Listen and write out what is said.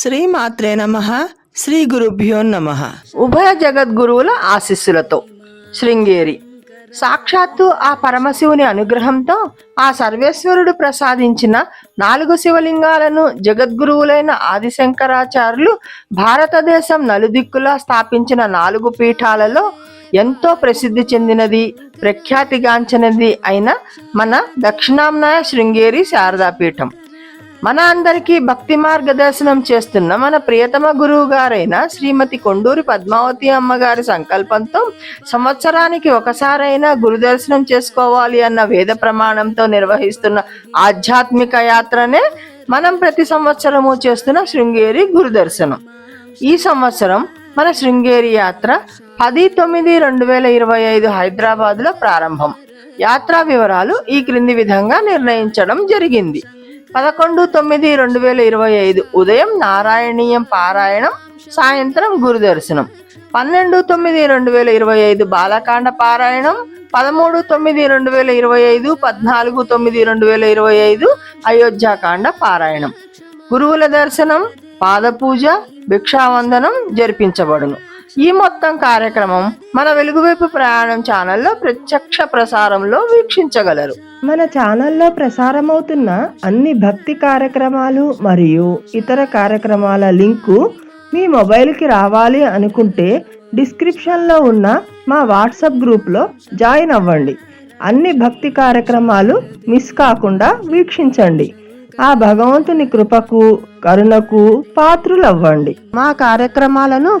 శ్రీమాత్రే నమ శ్రీ గురుభ్యో నమ. ఉభయ జగద్గురువుల ఆశీస్సులతో శృంగేరి. సాక్షాత్తు ఆ పరమశివుని అనుగ్రహంతో ఆ సర్వేశ్వరుడు ప్రసాదించిన నాలుగు శివలింగాలను జగద్గురువులైన ఆదిశంకరాచార్యులు భారతదేశం నలుదిక్కులా స్థాపించిన నాలుగు పీఠాలలో ఎంతో ప్రసిద్ధి చెందినది ప్రఖ్యాతిగాంచినది అయిన మన దక్షిణాంనాయ శృంగేరి శారదాపీఠం. మన అందరికీ భక్తి మార్గదర్శనం చేస్తున్న మన ప్రియతమ గురువు గారైన శ్రీమతి కొండూరి పద్మావతి అమ్మగారి సంకల్పంతో సంవత్సరానికి ఒకసారైనా గురుదర్శనం చేసుకోవాలి అన్న వేద ప్రమాణంతో నిర్వహిస్తున్న ఆధ్యాత్మిక యాత్రనే మనం ప్రతి సంవత్సరము చేస్తున్న శృంగేరి గురుదర్శనం ఈ సంవత్సరం మన శృంగేరి యాత్ర పది తొమ్మిది రెండు వేల ఇరవై ఐదు హైదరాబాద్లో ప్రారంభం. యాత్రా వివరాలు ఈ క్రింది విధంగా నిర్ణయించడం జరిగింది. పదకొండు తొమ్మిది రెండు వేల ఇరవై ఐదు ఉదయం నారాయణీయం పారాయణం సాయంత్రం గురు దర్శనం. పన్నెండు తొమ్మిది రెండు వేల ఇరవై ఐదు బాలకాండ పారాయణం పదమూడు తొమ్మిది రెండు వేల ఇరవై ఐదు పద్నాలుగు తొమ్మిది రెండు వేల ఇరవై ఐదు అయోధ్యాకాండ పారాయణం. గురువుల దర్శనం పాదపూజ భిక్షావందనం జరిపించబడును. ఈ మొత్తం కార్యక్రమం మన వెలుగువైపు ప్రయాణం ఛానల్లో ప్రత్యక్ష ప్రసారంలో వీక్షించగలరు. మన ఛానల్లో ప్రసారమవుతున్న అన్ని భక్తి కార్యక్రమాలు మరియు ఇతర కార్యక్రమాల లింకు మీ మొబైల్కి రావాలి అనుకుంటే డిస్క్రిప్షన్లో ఉన్న మా వాట్సాప్ గ్రూప్లో జాయిన్ అవ్వండి. అన్ని భక్తి కార్యక్రమాలు మిస్ కాకుండా వీక్షించండి. ఆ భగవంతుని కృపకు కరుణకు పాత్రులవ్వండి. మా కార్యక్రమాలను